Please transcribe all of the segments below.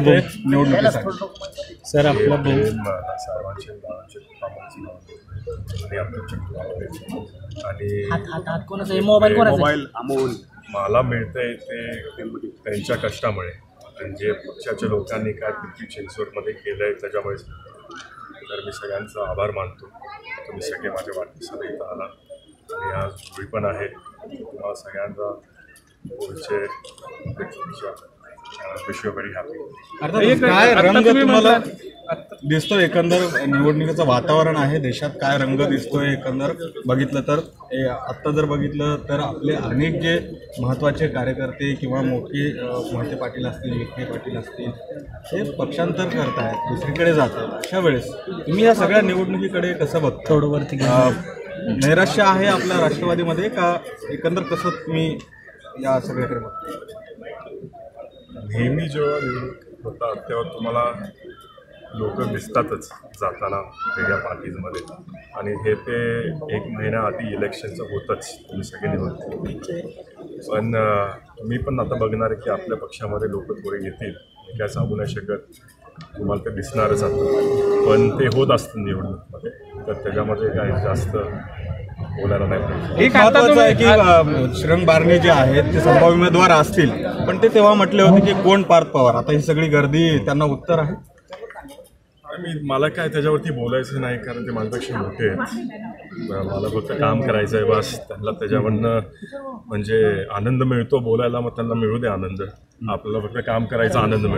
निवडणुकीसाठी. सर आपला भाऊ आणि मोबाईल? मोबाईल अमोल. मला मिळतंय ते त्यांच्या कष्टामुळे. आणि जे पक्षाच्या लोकांनी काय पिंपरी चिंचवडमध्ये केलं आहे त्याच्यामुळे तर मी सगळ्यांचा आभार मानतो. तुम्ही सगळे माझ्या वाढदिवसाला इथं आला. आणि आज होळी पण आहे. तुम्हाला सगळ्यांचा पुढचे विश यू व्हेरी हॅपी अर्थात काय रंग तुम्हाला दिसतो एकंदर निवडणुकीचं वातावरण आहे देशात काय रंग दिसतोय एकंदर बघितलं तर. ए, आत्ता जर बघितलं तर आपले अनेक जे महत्त्वाचे कार्यकर्ते किंवा मोठे मोहिते पाटील असतील विखे पाटील असतील ते पक्षांतर करतायत दुसरीकडे जातात. अशा वेळेस तुम्ही या सगळ्या निवडणुकीकडे कसं बघता? थोडं वरती नैराश्य आहे आपल्या राष्ट्रवादीमध्ये का एकंदर कसं तुम्ही या सगळ्याकडे बघता? नेहमी जेव्हा निवडणूक होतात तेव्हा तुम्हाला लोक दिसतातच जाताना वेगळ्या पार्टीजमध्ये आणि हे ते एक महिना आधी इलेक्शनचं होतंच तुम्ही सगळे निवडणूक पण मी पण आता बघणार आहे की आपल्या पक्षामध्ये लोक थोडे येतील. काय सांगू नाही शकत. तुम्हाला ते दिसणारच आता. पण ते होत असतं निवडणूकमध्ये. तर त्याच्यामध्ये काय जास्त बोलायला नाही पाहिजे. एक महत्वाचं आहे की अ, श्रंग बारणे जे आहेत ते संभाव्य उमेदवार असतील. पण ते तेव्हा म्हटले होते की कोण पार्थ पवार? आता ही सगळी गर्दी त्यांना उत्तर आहे. मी मला काय त्याच्यावरती बोलायचं नाही कारण ते माझ्यापेक्षा मोठे आहेत. मला फक्त काम करायचं आहे बस. त्यांना त्याच्यावरनं म्हणजे आनंद मिळतो बोलायला मग त्यांना मिळू दे आनंद. आपल्याला फक्त काम करायचा आनंद अ,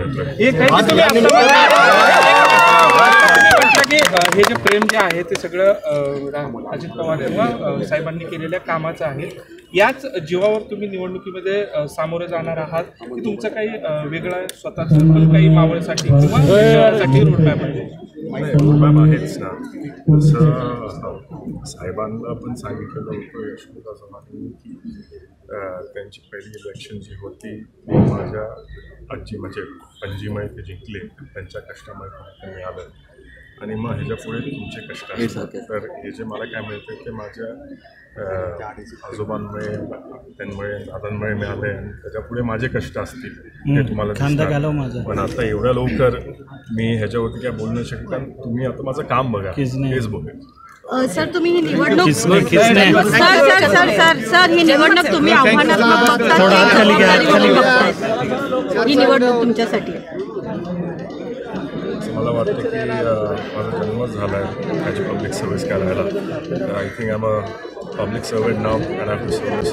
हे जे प्रेम जे आहे ते सगळं अजित पवार किंवा साहेबांनी केलेल्या कामाचं आहे. याच जीवावर तुम्ही निवडणुकीमध्ये सामोरे जाणार आहात. की तुमचं काही वेगळं स्वतःचं काही मावळसाठी किंवा रोडमॅप आहे? रोडमॅप आहेच ना. तसं साहेबांना पण सांगितलेलं होतं यशवंत चव्हाणांनी की त्यांची पहिली इलेक्शन जी होती ती माझ्या आजी म्हणजे पणजीमुळे ते जिंकले. त्यांच्या कष्टामुळे मिळालं. आणि मग ह्याच्या पुढे तुमचे कष्ट असतात तर हे जे मला काय मिळतं ते माझ्या आजोबांमुळे त्यांमुळे दादांमुळे मिळाले आणि त्याच्या पुढे माझे कष्ट असतील ते तुम्हाला दिसणार. पण आता एवढ्या लवकर मी ह्याच्यावरती काय बोलू नाही शकत कारण तुम्ही आता माझं काम बघा. बघेल अ, सर तुम्ही ही निवडणूक sir sir sir sir sir ही निवडणूक तुम्ही आव्हानात्मक बघता? ही निवडणूक तुमच्यासाठी. मला वाटतं की माझा जन्मच झाला आहे त्याची पब्लिक सर्व्हिस करायला तर I think I a public servant now and have to service